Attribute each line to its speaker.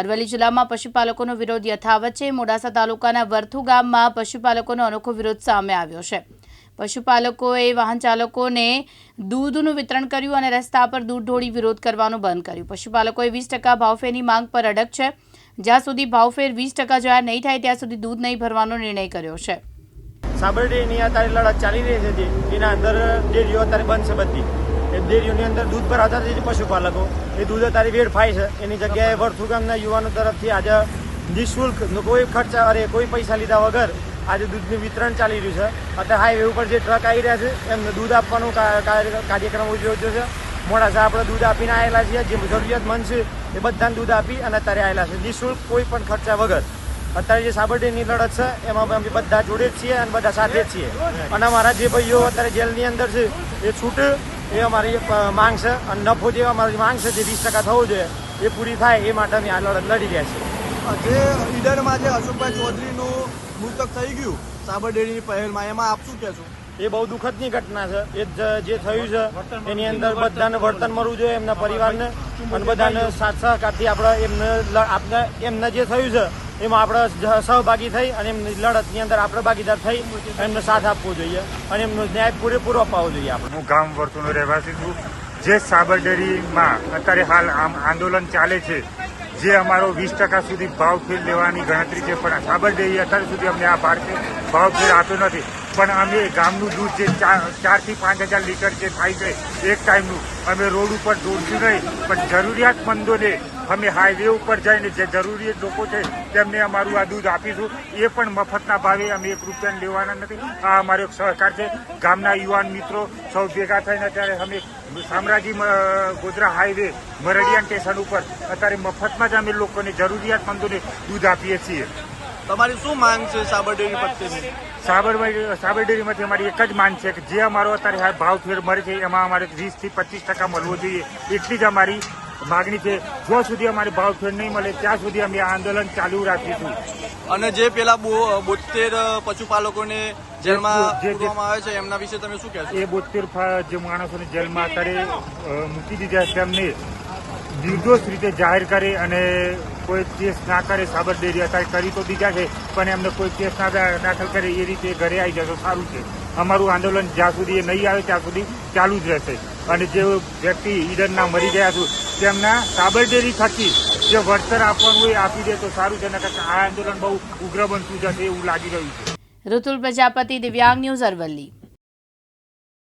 Speaker 1: અરવલ્લી જિલ્લામાં પશુપાલકોનો વિરોધ યથાવત છે. મોડાસા તાલુકાના વરથુ ગામમાં પશુપાલકોનો અનોખો વિરોધ સામે આવ્યો છે. પશુપાલકોએ વાહન ચાલકોને દૂધનું વિતરણ કર્યું અને રસ્તા પર દૂધ ઢોળી વિરોધ કરવાનું બંધ કર્યું. પશુપાલકોએ વીસ ટકા ભાવફેરની માંગ પર અડગ છે. જ્યાં સુધી ભાવફેર વીસ ટકા જાહેર નહીં થાય, ત્યાં સુધી દૂધ નહીં ભરવાનો નિર્ણય કર્યો છે.
Speaker 2: સાબરડેની અત્યારે લડત ચાલી રહી છે એના અંદર ડેરીઓ અત્યારે બંધ છે બધી. એ ડેરીઓની અંદર દૂધ પર ભરાતા જે પશુપાલકો એ દૂધ અત્યારે વેડફાય છે. એની જગ્યાએ વરથુ ગામના યુવાનો તરફથી આજે નિઃશુલ્ક કોઈ ખર્ચા અરે કોઈ પૈસા લીધા વગર આજે દૂધનું વિતરણ ચાલી રહ્યું છે. અત્યારે હાઈવે ઉપર જે ટ્રક આવી રહ્યા છે એમને દૂધ આપવાનો કાર્યક્રમ ઉજવ્યો છે. મોડાસા આપણે દૂધ આપીને આવેલા છીએ. જે જરૂરિયાતમંદ છે એ બધાને દૂધ આપી અને અત્યારે આવેલા છે. નિઃશુલ્ક કોઈ પણ ખર્ચા વગર. અત્યારે જે સાબરડીની લડત છે એમાં અમે બધા જોડે જ છીએ અને બધા સાથે જ છીએ. અને અમારા જે ભાઈઓ અત્યારે જેલની અંદર છે એ છૂટ. એ અમારી માંગ છે. અને નફો જે અમારી માંગ છે જે વીસ ટકા થવો જોઈએ એ પૂરી થાય એ માટે અમે આ લડત લડી રહ્યા છીએ.
Speaker 3: જે ઈડરમાં જે અશોકભાઈ ચૌધરીનું મૃતક થઈ ગયું સાબરડેરીની પહેલમાં એમાં આપ શું કહેશો?
Speaker 2: એ બહુ દુઃખદની ઘટના છે. એ જ જે થયું છે એની અંદર બધાને વર્તન મળવું જોઈએ એમના પરિવારને. અને બધાને સાથ સહકારથી આપણે એમને આપણે એમને જે થયું છે એમાં આપણે સહભાગી થઈ અને એમની લડતની અંદર આપણે ભાગીદાર થઈ એમને સાથ આપવો જોઈએ અને એમનો ન્યાય પૂરેપૂરો અપાવવો જોઈએ આપણે
Speaker 4: હું ગામ વર્તુનો રહેવાસી છું. જે સાબરડેરીમાં અત્યારે હાલ આમ આંદોલન ચાલે છે, જે અમારો વીસ ટકા સુધી ભાવ લેવાની ગણતરી છે, પણ સાબરડેરી અત્યાર સુધી અમને આ ભારતે ભાવ ફેર આપ્યો નથી. પણ અમે ગામનું દૂધ જે ચાર- ચારથી પાંચ હજાર લીટર જે થાય છે, એક ટાઈમનું, અમે રોડ ઉપર દોડશું નહીં, પણ જરૂરિયાતમંદોને અમે હાઈવે ઉપર જઈને જે જરૂરિયાત લોકો છે તેમને અમારું આ દૂધ આપીશું. એ પણ મફતના ભાવે અમે એક રૂપિયા લેવાના નથી. આ અમારો એક સહકાર છે. ગામના યુવાન મિત્રો સૌ ભેગા થઈને અત્યારે અમે શામરાજી ગોધરા હાઈવે મરડિયાન સ્ટેશન ઉપર અત્યારે મફતમાં જ અમે લોકોને જરૂરિયાતમંદોને દૂધ આપીએ છીએ.
Speaker 3: તમારી શું માંગ છે સાબરડેરી પ્રત્યેની
Speaker 4: સાબરમતી સાબરડેરીમાંથી અમારી એક જ માંગ છે કે જે અમારો અત્યારે ભાવ ફેર મળે છે એમાં અમારે વીસથી પચીસ ટકા મળવો જોઈએ. એટલી જ અમારી માગણી છે જ્યાં સુધી અમારે ભાવ ફેર નહીં મળે ત્યાં સુધી અમે આ આંદોલન ચાલુ રાખીશું.
Speaker 3: અને જે પેલા બોતેર પશુપાલકોને જેલમાં પૂરવામાં આવે છે એમના વિશે તમે શું કહેશો?
Speaker 4: એ બોતેર જે માણસોને જેલમાં અત્યારે મૂકી દીધા છે તેમને નિર્દોષ રીતે જાહેર કરે અને કોઈ કેસ ના કરે, સાબરડેરી અત્યારે કરી તો દીધા છે, પણ એમને કોઈ કેસ ના દાખલ કરે એ રીતે ઘરે આવી તો સારું છે. અમારું આંદોલન જ્યાં સુધી એ નહીં આવે ત્યાં સુધી ચાલુ જ રહેશે. અને જે વ્યક્તિ ઈડનના મરી ગયા છું, તેમના સાબરડેરી થકી જે વળતર આપવાનું હોય આપી દે તો સારું છે આ આંદોલન બહુ ઉગ્ર બનતું જશે એવું લાગી રહ્યું છે.
Speaker 1: ઋતુલ પ્રજાપતિ દિવ્યાંગ ન્યૂઝ અરવલ્લી.